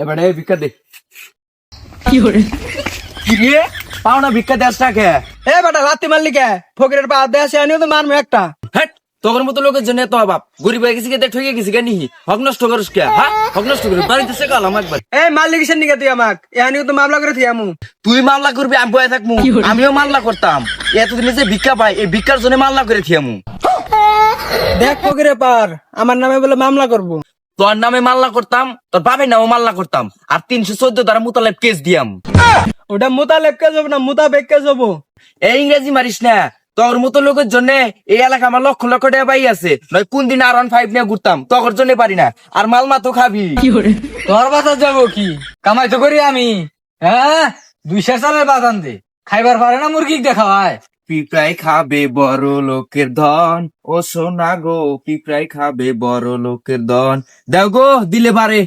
এবারে ভিক্ষা দে। কি রে? পাওনা ভিক্ষা দেশ টাকে এ বেটা লাত্তি মারলি কে? ফকিরের পা দেশে আনিও তো মারমু একটা। হ্যাট তোর মতো লোকের জন্য তো অভাব। গরিব হয়ে গেছি কে ঠকে গেছি কে নিহি। হক নষ্ট করিস কে? হ্যাঁ? হক নষ্ট করিস? বাড়িতে সে কালাম একবার এই মারলি কিসের নিকে তুই আমাক? এ আনিও তো মামলা করে থিয়ামু তুই মামলা করবি আমি বয়ে থাকব আমিও মামলা করতাম। এতদিনে যে ভিক্ষা পাই এই ভিক্ষার জন্য মামলা করে থিয়ামু দেখ ফকিরে পার আমার নামে বলে মামলা করব। তোর নামে মামলা করতাম তোর বাপের নামে মামলা করতাম আর তিনশো চোদ্দ দ্বারা মুতালেব কেস দিয়াম। ওটা মুতা লেপকে যাব না মুতা বেগকে যাব এই ইংরেজি মারিস না তোর মতো লোকের জন্য এই এলাকা আমার লক্ষ লক্ষ টাকা পাই আছে নয় কোন দিন আর ফাইভ নিয়ে ঘুরতাম তোর জন্য পারি না আর মালমা তো খাবি। তোর বাজার যাব কি? কামাই তো করি আমি। হ্যাঁ দুইশো সালের বাজান দে খাইবার পারে না মুরগি দেখা হয় পিঁপড়াই খাবে বড় লোকের ধন। ও সোনা গো পিঁপড়াই খাবে বড় লোকের ধন। দাও গো দিলে পারে।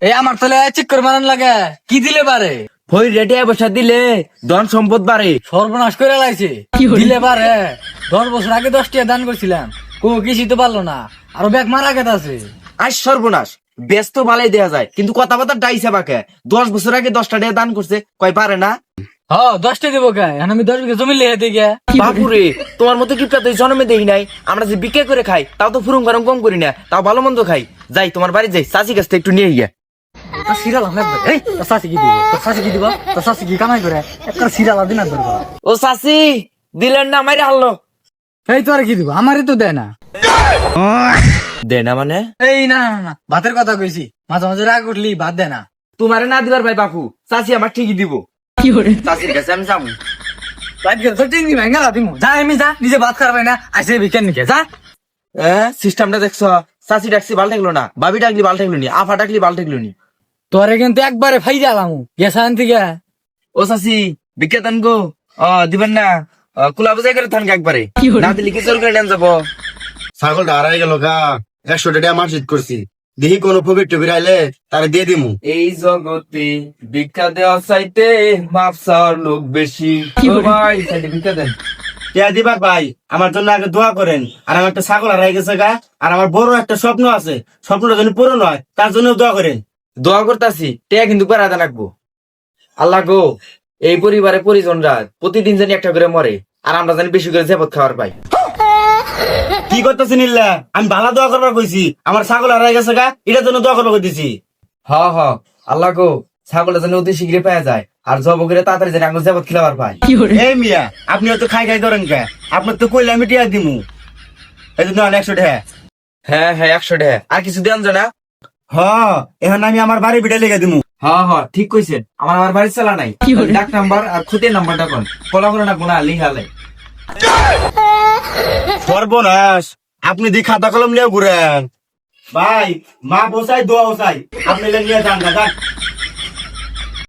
এই আমার তাহলে চেক করে মারান লাগে। কি দিলে পারে? ফই রেটে বসা দিলে ধন সম্পদ বাড়ে। সর্বনাশ করে লাইছে। দিলে পারে। দশ বছর আগে দশ টাকা দান করছিলাম। কো কিছু তো পারল না। আরও ব্যাগ মারা গেছে আছে। আজ সর্বনাশ। ব্যস্ত ভালাই দেয়া যায়। কিন্তু কথাবার্তা ডাইছে বাকে। দশ বছর আগে দশটা টাকা দান করছে। কয় পারে না? হ দশটা দেবো আমি দশ বিঘা জমি লেহে বাপুরে তোমার মতো কিপটা তো জন্মে দেই নাই। আমরা যে বিক্রি করে খাই তাও তো ফুরুম কম করি না তাও ভালো মন্দ খাই। যাই তোমার বাড়ি যাই চাষি কাছ থেকে একটু নিয়ে গিয়া ও চাষি দিলেন না মাইরে হারলো। এই তোর কি দিব? আমারই তো দেয় না। দে না মানে? এই না না না ভাতের কথা কইছি। মাঝে মাঝে রাগ উঠলি ভাত দে না। তোমারে না দিবার ভাই বাপু চাষি আমার ঠিকই দিব। চাষির কাছে আমি যাব নিজে ভাত খাবে না আইসে বিকেন নিকে যা সিস্টেমটা দেখছ চাষি ডাকছি ভালো থাকল না বাবি ডাকলি ভালো থাকল নি আফা ডাকলি ভালো থাকল নি তোরে কিন্তু একবারে ফাই যালাম গেছা আনতে গে ও চাষি বিখ্যাত গো ও দিবেন না কুলা বুঝাই করে থানকে একবারে না দিলি কি চোর করে নেন যাব ছাগলটা হারাই গেল গা একশো টাকা মার্কশিট করছি দেখি কোন ফকির টুবির আইলে তারা দিয়ে দিমু। এই জগতে ভিক্ষা দেওয়া চাইতে মাপ চাওয়ার লোক বেশি। ও ভাই ভিক্ষা দেন। টিয়া দিবার ভাই আমার জন্য আগে দোয়া করেন। আর আমার একটা ছাগল হারাই গেছে গা আর আমার বড় একটা স্বপ্ন আছে। স্বপ্নটা যেন পূরণ হয় তার জন্য দোয়া করেন। দোয়া করতাছি টেয়া কিন্তু বেড়াতে লাগবো আল্লাহ গো এই পরিবারে পরিজনরা প্রতিদিন জানি একটা করে মরে আর আমরা জানি বেশি করে জেপত খাওয়ার পাই। কি করতেছেন ইল্লা আমি ভালো দোয়া করবার কইছি। আমার ছাগল হারাই গেছে গা এটার জন্য দোয়া করবার কইতেছি। হ হ। আল্লাহ গো ছাগলের জন্য অতি শীঘ্রই পাওয়া যায়। আর জব করে তাড়াতাড়ি জানি আঙুল খেলাবার পাই এই মিয়া আপনি তো খাই খাই ধরেন কে আপনার তো কইলে আমি টিয়া দিমু। এই জন্য একশো টাকা হ্যাঁ হ্যাঁ একশো টাকা আর কিছু দেন জানা? হ এখন আমি আমার বাড়ি বিটা লেগে দিমু। হ্যাঁ হ্যাঁ ঠিক কইছেন। আমার আমার বাড়ি চালা নাই। ডাক নাম্বার আর খুদের নাম্বারটা কোন? ফলো করে না কোনা লিখালে সর্বনাশ। আপনি দি খাতা কলম নিয়ে ঘুরেন। ভাই, মা বসাই দোয়া বসাই আপনি নিয়ে যান যান